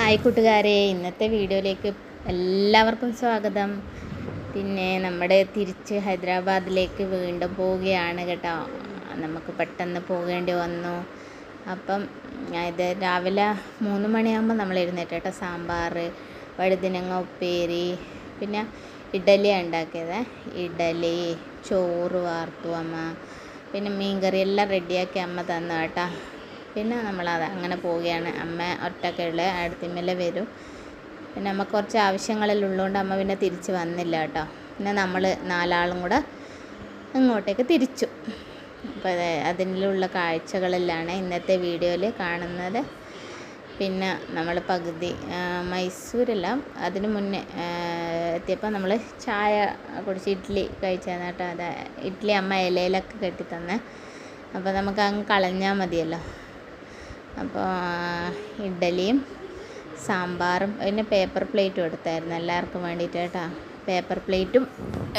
Hi കൂട്ടുകാരെ ഇന്നത്തെ വീഡിയോയിലേക്ക് എല്ലാവർക്കും സ്വാഗതം. പിന്നെ നമ്മുടെ തിരിച്ച് ഹൈദരാബാദിലേക്ക് വീണ്ടും പോവുകയാണ് കേട്ടോ. നമുക്ക് പെട്ടെന്ന് പോകേണ്ടി വന്നു. അപ്പം ഇത് രാവിലെ മൂന്ന് മണിയാകുമ്പോൾ നമ്മൾ എഴുന്നേറ്റ് കേട്ടോ. സാമ്പാർ വഴുതിനങ്ങ ഉപ്പേരി പിന്നെ ഇഡലിയാണ് ഉണ്ടാക്കിയത്. ഇഡലി ചോറ് വാർത്തു അമ്മ പിന്നെ മീൻകറി എല്ലാം റെഡിയാക്കി അമ്മ തന്നു കേട്ടോ. പിന്നെ നമ്മളത് അങ്ങനെ പോവുകയാണ്. അമ്മ ഒറ്റക്കുള്ള അടുത്തിമ്മല വരും. പിന്നെ നമുക്ക് കുറച്ച് ആവശ്യങ്ങളെല്ലാം ഉള്ളതുകൊണ്ട് അമ്മ പിന്നെ തിരിച്ച് വന്നില്ല കേട്ടോ. പിന്നെ നമ്മൾ നാലാളും കൂടെ അങ്ങോട്ടേക്ക് തിരിച്ചു. അപ്പോൾ അതിനുള്ള കാഴ്ചകളെല്ലാണ് ഇന്നത്തെ വീഡിയോയിൽ കാണുന്നത്. പിന്നെ നമ്മൾ പകുതി മൈസൂരെല്ലാം അതിന് മുന്നേ എത്തിയപ്പോൾ നമ്മൾ ചായ കുടിച്ച് ഇഡ്ഡലി കഴിച്ചാൽ കേട്ടോ. അത് ഇഡ്ഡലി അമ്മ ഇലയിലൊക്കെ കെട്ടി അപ്പോൾ നമുക്ക് അങ്ങ് കളഞ്ഞാൽ മതിയല്ലോ. അപ്പോൾ ഇഡ്ഡലിയും സാമ്പാറും പിന്നെ പേപ്പർ പ്ലേറ്റും എടുത്തായിരുന്നു എല്ലാവർക്കും വേണ്ടിയിട്ട് കേട്ടോ പേപ്പർ പ്ലേറ്റും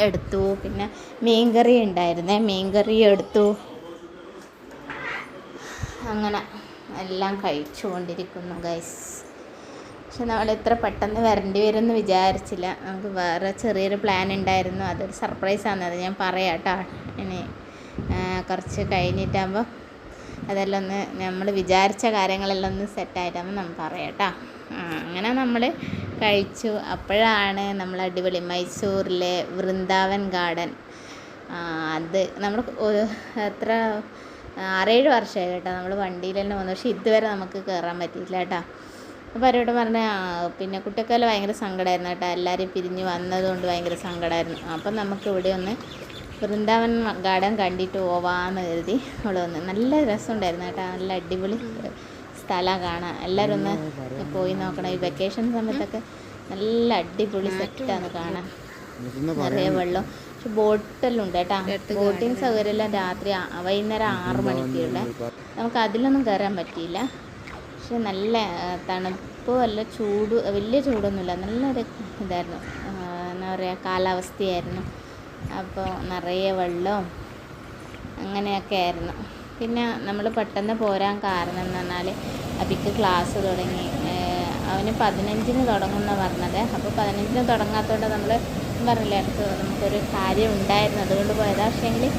എടുത്തു. പിന്നെ മീൻകറി ഉണ്ടായിരുന്നേ. മീൻകറി എടുത്തു. അങ്ങനെ എല്ലാം കഴിച്ചുകൊണ്ടിരിക്കുന്നു ഗൈസ് പക്ഷെ നമ്മൾ ഇത്ര പെട്ടെന്ന് വരേണ്ടി വരുമെന്ന് വിചാരിച്ചില്ല. നമുക്ക് വേറെ ചെറിയൊരു പ്ലാൻ ഉണ്ടായിരുന്നു. അതൊരു സർപ്രൈസാണ് അത് ഞാൻ പറയാം കേട്ടോ ഇനി കുറച്ച് കഴിഞ്ഞിട്ടാകുമ്പോൾ അതെല്ലാം ഒന്ന് നമ്മൾ വിചാരിച്ച കാര്യങ്ങളെല്ലാം ഒന്ന് സെറ്റായിട്ടാകുമ്പോൾ നമ്മൾ പറയാം കേട്ടോ. അങ്ങനെ നമ്മൾ കഴിച്ചു. അപ്പോഴാണ് നമ്മൾ അടിപൊളി മൈസൂരിലെ വൃന്ദാവൻ ഗാർഡൻ. അത് നമ്മൾ എത്ര ആറേഴ് വർഷമായി കേട്ടോ നമ്മൾ വണ്ടിയിൽ തന്നെ വന്നു. പക്ഷേ ഇതുവരെ നമുക്ക് കയറാൻ പറ്റിയില്ല കേട്ടോ. അപ്പോൾ അവരോട് പറഞ്ഞ പിന്നെ കുട്ടിക്കാലം ഭയങ്കര സങ്കടമായിരുന്നു കേട്ടോ. എല്ലാവരും പിരിഞ്ഞ് വന്നതുകൊണ്ട് ഭയങ്കര സങ്കടമായിരുന്നു. അപ്പം നമുക്ക് ഇവിടെ ഒന്ന് വൃന്ദാവൻ ഗാർഡൻ കണ്ടിട്ട് പോവാന്ന് കരുതി. അവിടെ വന്ന് നല്ല രസമുണ്ടായിരുന്നു കേട്ടോ. നല്ല അടിപൊളി സ്ഥലം കാണാൻ. എല്ലാവരും ഒന്ന് പോയി നോക്കണം. ഈ വെക്കേഷൻ സമയത്തൊക്കെ നല്ല അടിപൊളി സെറ്റാണ് കാണാൻ. നിറയെ വെള്ളം. പക്ഷെ ബോട്ടെല്ലാം ഉണ്ട് കേട്ടോ ബോട്ടിങ് സൗകര്യമെല്ലാം. രാത്രി വൈകുന്നേരം ആറ് മണിക്കുള്ള നമുക്ക് അതിലൊന്നും കയറാൻ പറ്റിയില്ല. പക്ഷെ നല്ല തണുപ്പ് അല്ല ചൂട് വലിയ ചൂടൊന്നുമില്ല. നല്ലൊരു ഇതായിരുന്നു. എന്താ പറയുക കാലാവസ്ഥയായിരുന്നു. അപ്പോൾ നിറയെ വെള്ളവും അങ്ങനെയൊക്കെ ആയിരുന്നു. പിന്നെ നമ്മൾ പെട്ടെന്ന് പോരാൻ കാരണം എന്ന് പറഞ്ഞാൽ അബിക്ക് ക്ലാസ് തുടങ്ങി. അവന് പതിനഞ്ചിന് തുടങ്ങുമെന്ന് പറഞ്ഞത്. അപ്പോൾ പതിനഞ്ചിന് തുടങ്ങാത്തതുകൊണ്ട് നമ്മൾ പറഞ്ഞില്ല അടുത്ത് നമുക്കൊരു കാര്യം ഉണ്ടായിരുന്നു. അതുകൊണ്ട് പോയതാ. പക്ഷേങ്കിൽ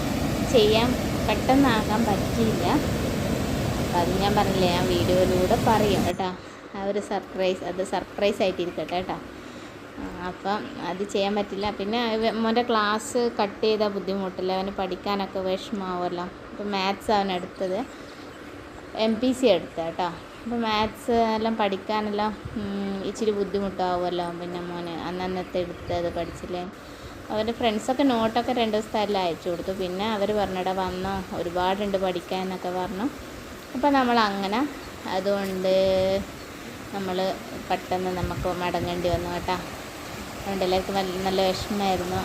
ചെയ്യാൻ പെട്ടെന്നാകാൻ പറ്റിയില്ല. അപ്പം അത് ഞാൻ പറഞ്ഞില്ല ഞാൻ വീഡിയോയിലൂടെ പറയും കേട്ടോ. ആ ഒരു സർപ്രൈസ് അത് സർപ്രൈസ് ആയിട്ടിരിക്കട്ടെ കേട്ടോ. അപ്പം അത് ചെയ്യാൻ പറ്റില്ല. പിന്നെ മോന്റെ ക്ലാസ് കട്ട് ചെയ്താൽ ബുദ്ധിമുട്ടില്ല. അവന് പഠിക്കാനൊക്കെ വിഷമാവുമല്ലോ. അപ്പം മാത്സ് അവൻ എടുത്തത്. എം പി സി എടുത്ത കേട്ടോ. അപ്പോൾ മാത്സ് എല്ലാം പഠിക്കാനെല്ലാം ഇച്ചിരി ബുദ്ധിമുട്ടാവുമല്ലോ. പിന്നെ മോന് അന്നന്നത്തെ എടുത്തത് പഠിച്ചില്ലേ. അവന്റെ ഫ്രണ്ട്സൊക്കെ നോട്ടൊക്കെ രണ്ട് ദിവസത്തെ അയച്ചു കൊടുത്തു. പിന്നെ അവർ പറഞ്ഞിടാ വന്നോ. ഒരുപാടുണ്ട് പഠിക്കാൻ എന്നൊക്കെ പറഞ്ഞു. അപ്പോൾ നമ്മൾ അങ്ങനെ അതുകൊണ്ട് നമ്മൾ പെട്ടെന്ന് നമുക്ക് മടങ്ങേണ്ടി വന്നു കേട്ടോ. അതുകൊണ്ട് എല്ലാവർക്കും നല്ല വിഷമമായിരുന്നു.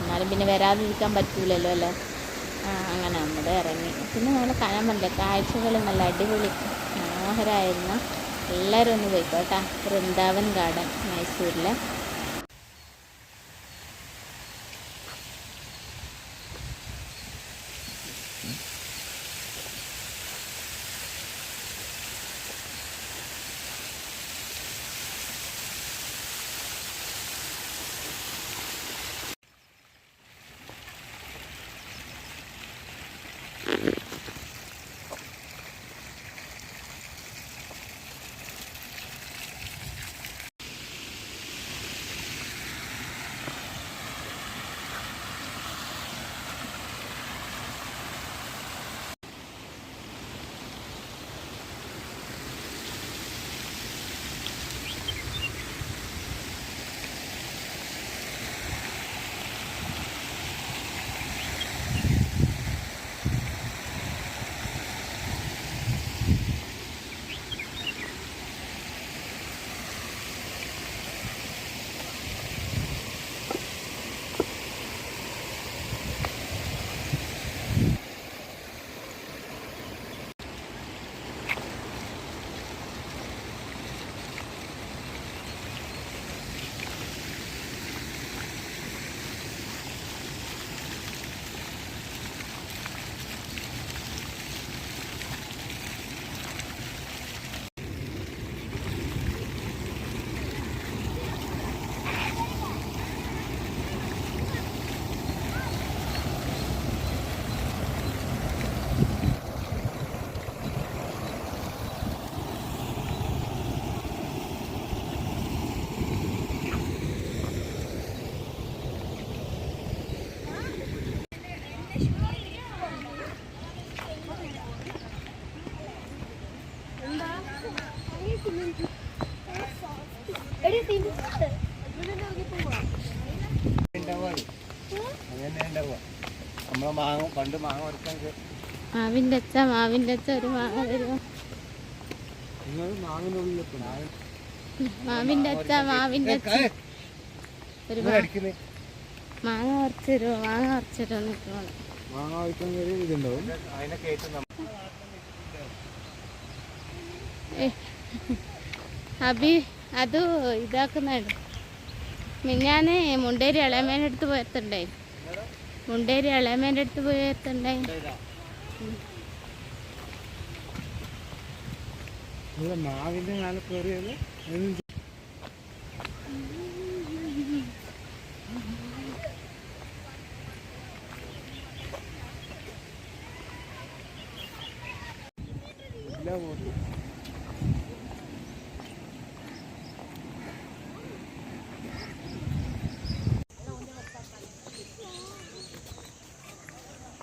എന്നാലും പിന്നെ വരാതിരിക്കാൻ പറ്റില്ലല്ലോ അല്ലേ? അങ്ങനെ നമ്മൾ ഇറങ്ങി. പിന്നെ നമ്മൾ കാണാൻ പറ്റില്ല കാഴ്ചകൾ നല്ല അടിപൊളി മനോഹരമായിരുന്നു. എല്ലാവരും ഒന്ന് പോയിക്കോട്ടെ. വൃന്ദാവൻ ഗാർഡൻ മൈസൂരിലെ. മാവിന്റെ അച്ഛ മാവിന്റെ അച്ഛ ഒരു മാങ്ങ തരുമോ മാവിന്റെ അച്ഛ മാവിന്റെ അച്ഛ. ഒരു മാങ്ങ പറിച്ചു തരുമോ മാങ്ങ പറിച്ചു തരുമോ നിൽക്കണം മാങ്ങ ഒരു ഇതുണ്ടാവും അതിനെ കയറ്റുന്ന അബി അത് ഇതാക്കുന്നുണ്ട് ഞാൻ മുണ്ടേരി ഇളയമേന്റെ അടുത്ത് പോയത്തുണ്ടായി മുണ്ടേരി ഇളയമേന്റെ അടുത്ത് പോയത്തുണ്ടായി മാവിന്റെ മേലെ കയറിയത് ഇല്ല പോയി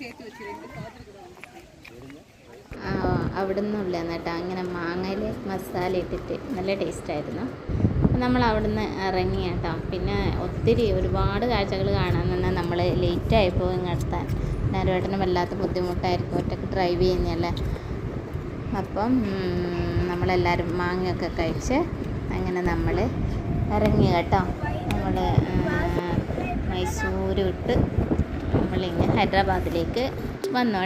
വെച്ചോ ഇതടച്ചു അവിടെ കേട്ടോ അങ്ങനെ മാങ്ങയിൽ മസാല ഇട്ടിട്ട് നല്ല ടേസ്റ്റായിരുന്നു ആയിരുന്നു. നമ്മൾ അവിടുന്ന് ഇറങ്ങി കേട്ടോ. പിന്നെ ഒത്തിരി ഒരുപാട് കാഴ്ചകൾ കാണാൻ തന്നെ നമ്മൾ ലേറ്റായിപ്പോൾ ഇങ്ങെത്താൻ നാലുവേട്ടന് വല്ലാത്ത ബുദ്ധിമുട്ടായിരിക്കും. ഒറ്റയ്ക്ക് ഡ്രൈവ് ചെയ്യുന്നതല്ലേ? അപ്പം നമ്മളെല്ലാവരും മാങ്ങയൊക്കെ കഴിച്ച് അങ്ങനെ നമ്മൾ ഇറങ്ങി കേട്ടോ. നമ്മൾ മൈസൂർ വിട്ട് ഹൈദരാബാദിലേക്ക് വന്നു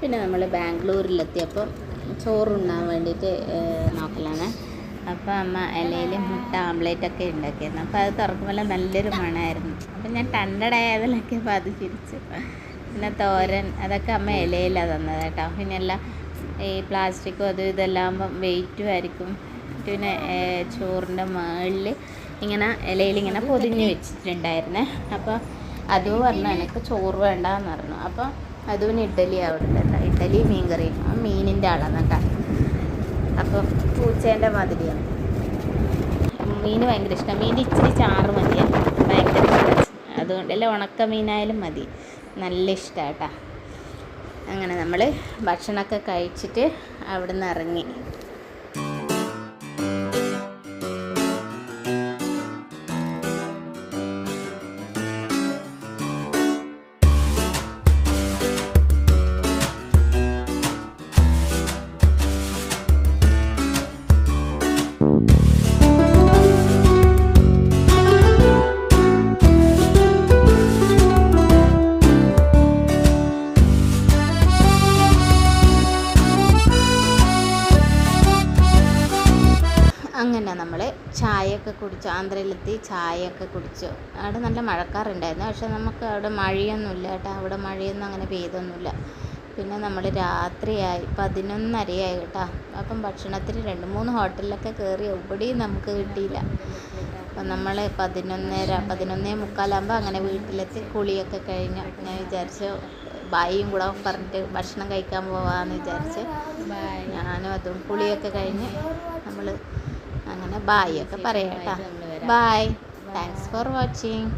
പിന്നെ നമ്മൾ ബാംഗ്ലൂരിലെത്തിയപ്പോൾ ചോറുണ്ണാൻ വേണ്ടിയിട്ട് നോക്കലാണ്. അപ്പോൾ അമ്മ ഇലയിൽ മുട്ട ആംപ്ലേറ്റ് ഒക്കെ ഉണ്ടാക്കിയിരുന്നു അപ്പോൾ അത് തുറക്കുമ്പോൾ നല്ലൊരു മണമായിരുന്നു അപ്പം ഞാൻ ടണ്ടടായതിലൊക്കെ അപ്പോൾ അത് ചിരിച്ചു. പിന്നെ തോരൻ അതൊക്കെ അമ്മ ഇലയിലാണ് തന്നത് കേട്ടോ. പിന്നെ എല്ലാം ഈ പ്ലാസ്റ്റിക്കും അതും ഇതെല്ലാം ആകുമ്പം വെയിറ്റും ആയിരിക്കും. പിന്നെ ചോറിന്റെ മുകളിൽ ഇങ്ങനെ ഇലയിൽ ഇങ്ങനെ പൊതിഞ്ഞ് വെച്ചിട്ടുണ്ടായിരുന്നേ. അപ്പോൾ അതും പറഞ്ഞു എനിക്ക് ചോറ് വേണ്ടെന്ന് പറഞ്ഞു. അപ്പോൾ അതുവിന് ഇഡ്ഡലി അവിടെ കേട്ടോ ഇഡ്ഡലി മീൻ ആ മീനിന്റെ ആളാണ് കേട്ടോ അപ്പം പൂച്ചേന്റെ മാതിരിയാണ്. മീൻ ഭയങ്കര ഇഷ്ടം. മീൻ ഇച്ചിരി ചാറ് മതിയാണ് ഭയങ്കര അതുകൊണ്ട് അല്ല ഉണക്ക മീനായാലും മതി. നല്ല ഇഷ്ടമാണ് കേട്ടോ അങ്ങനെ നമ്മൾ ഭക്ഷണമൊക്കെ കഴിച്ചിട്ട് അവിടെ നിന്ന് ഇറങ്ങി. ചായയൊക്കെ കുടിച്ചു. ആന്ധ്രയിലെത്തി ചായയൊക്കെ കുടിച്ചു. അവിടെ നല്ല മഴക്കാറുണ്ടായിരുന്നു. പക്ഷെ നമുക്ക് അവിടെ മഴയൊന്നുമില്ല കേട്ടോ. അവിടെ മഴയൊന്നും അങ്ങനെ പെയ്തൊന്നുമില്ല. പിന്നെ നമ്മൾ രാത്രിയായി. പതിനൊന്നരയായി കേട്ടോ. അപ്പം ഭക്ഷണത്തിന് രണ്ട് മൂന്ന് ഹോട്ടലിലൊക്കെ കയറി എവിടെയും നമുക്ക് കിട്ടിയില്ല. അപ്പം നമ്മൾ പതിനൊന്നര പതിനൊന്നേ മുക്കാലാകുമ്പോൾ അങ്ങനെ വീട്ടിലെത്തി കുളിയൊക്കെ കഴിഞ്ഞു. ഞാൻ വിചാരിച്ചു ബായിയും കൂടെ പറഞ്ഞിട്ട് ഭക്ഷണം കഴിക്കാൻ പോവാമെന്ന് വിചാരിച്ച് ഞാനും അതും കുളിയൊക്കെ കഴിഞ്ഞ് നമ്മൾ അങ്ങനെ ബായ് ഒക്കെ പറയാം കേട്ടോ. Bye thanks for watching